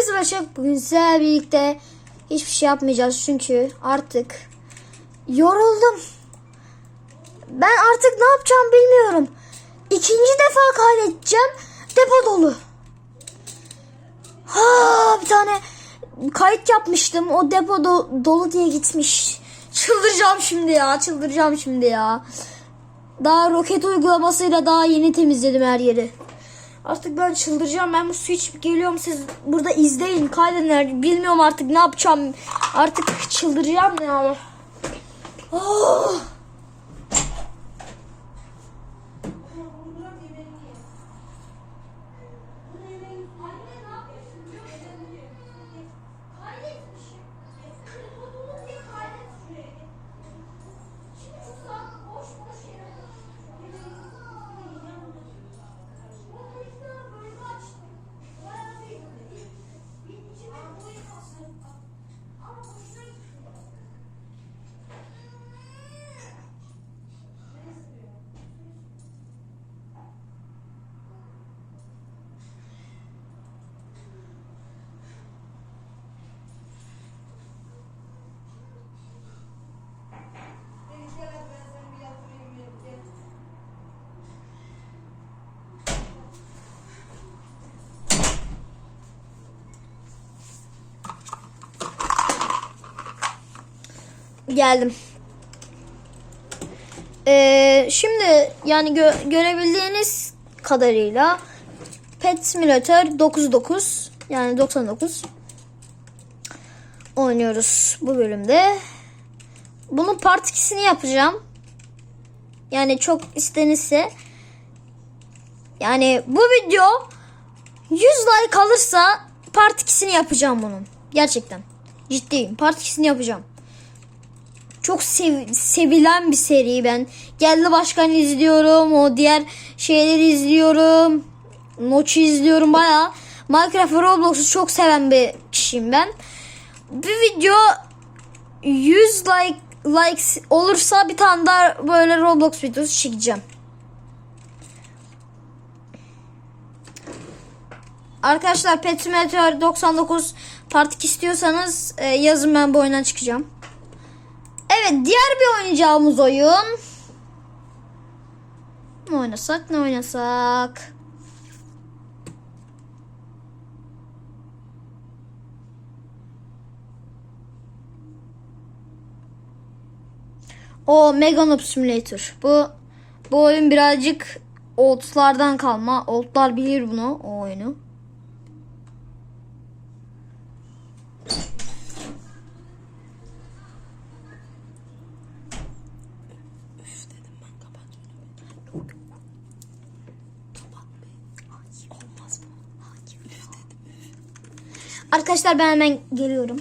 Hepinize başlayıp bugün sizlerle birlikte hiçbir şey yapmayacağız çünkü artık yoruldum. Ben artık ne yapacağım bilmiyorum. İkinci defa kaydedeceğim. Depo dolu. Ha bir tane kayıt yapmıştım. O depo do- dolu diye gitmiş. Çıldıracağım şimdi ya. Çıldıracağım şimdi ya. Daha roket uygulamasıyla daha yeni temizledim her yeri. Artık ben çıldıracağım. Ben bu su içip geliyorum. Siz burada izleyin. Kaydedin. Bilmiyorum artık ne yapacağım. Artık çıldıracağım ya. Oh. Geldim. Ee, şimdi yani gö- görebildiğiniz kadarıyla Pet Simulator 99 yani 99 oynuyoruz bu bölümde. Bunun part 2'sini yapacağım. Yani çok istenirse yani bu video 100 like alırsa part 2'sini yapacağım bunun. Gerçekten. Ciddiyim. Part 2'sini yapacağım. Çok sev- sevilen bir seri ben. Geldi Başkan izliyorum. O diğer şeyleri izliyorum. Noç'u izliyorum baya. Minecraft ve Roblox'u çok seven bir kişiyim ben. Bir video 100 like likes olursa bir tane daha böyle Roblox videosu çekeceğim. Arkadaşlar Pet Simulator 99 part 2 istiyorsanız e, yazın ben bu oyundan çıkacağım. Evet diğer bir oynayacağımız oyun. Ne oynasak ne oynasak. O Mega Noob Simulator. Bu bu oyun birazcık oldlardan kalma. Oldlar bilir bunu o oyunu. Arkadaşlar ben hemen geliyorum.